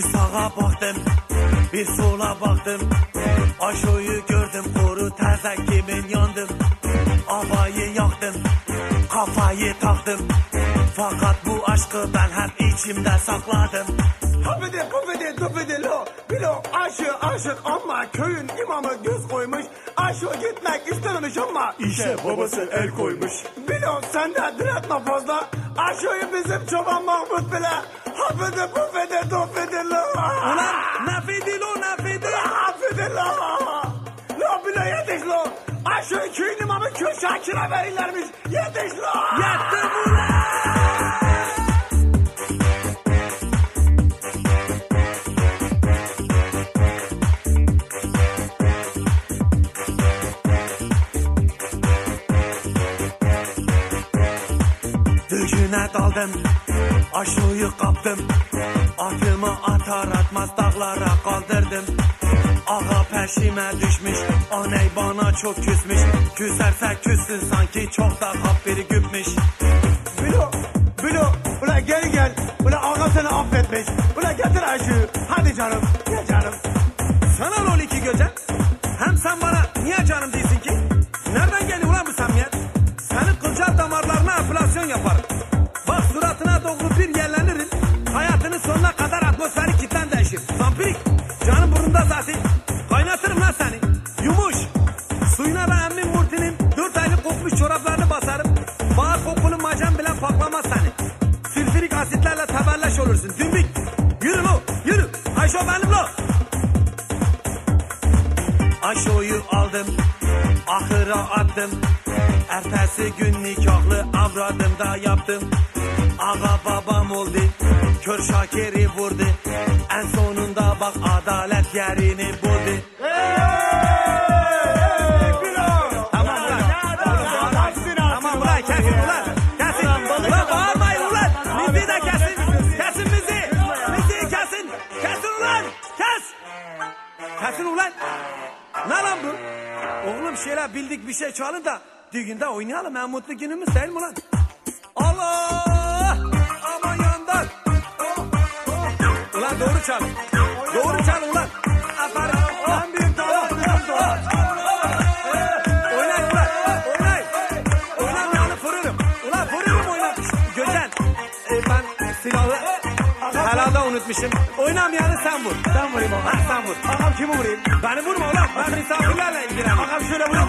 Sağa baktım, bir sola baktım. Aşoyu gördüm, kuru terze kimin yandım. Havayı yaktım, kafayı taktım. Fakat bu aşkı ben hep içimde sakladım. Hafidi pufidi dufidi lo Bilo aşık aşık ama köyün imamı göz koymuş Aşık gitmek istememiş ama işe babası el koymuş Bilo sen de diretme fazla Aşığı bizim çoban Mahmut bile Hafidi pufidi dufidi lo Ulan nefidi lo nefidi. Hafidi lo. Lo bilo yetiş lo. Aşığı köyün imamı köy şakire verirlermiş. Yetiş lo. Yattım ulan. Düğüne daldım, aşığı kaptım. Atımı atar atmaz dağlara kaldırdım. Ağa peşime düşmüş, aney bana çok küsmüş. Küserse küssün sanki çok da kap biri güpmüş. Bilo, Bilo, ula gel gel. Ula ağa seni affetmiş. Ula getir aşığı. Hadi canım, gel canım. Sana rol iki göcen. Hem sen bana niye canım değilsin ki? Nereden geliyor ulan bu samimiyet? Senin kılcal damarlarına Vampirik. Canım burnunda zaten. Kaynatırım lan seni. Yumuş. Suyuna da emmin murtinin dört aylık kokmuş çoraplarını basarım. Bağır kokulu macan bile paklamaz seni. Sülfürik asitlerle tebelleş olursun. Dümbük. Yürü lo. Yürü. Ayşo benim lo. Aşoyu aldım, ahıra attım. Ertesi gün nikahlı avradım da yaptım. Ağa babam oldu, kör şakeri vurdu. En sonunda Kesin ulan. Ne lan bu? Oğlum şöyle bildik bir şey çalın da düğünde oynayalım. En mutlu günümüz değil mi lan? Allah! Aman yandan. Ulan doğru çal. Doğru çal ulan. Unutmuşum. Oynamayanı sen vur. Ben vurayım Ha, ağam. sen vur. Ağam kimi vurayım? Beni vurma ulan. Ben misafirlerle ilgileniyorum. Ağam şöyle vurayım.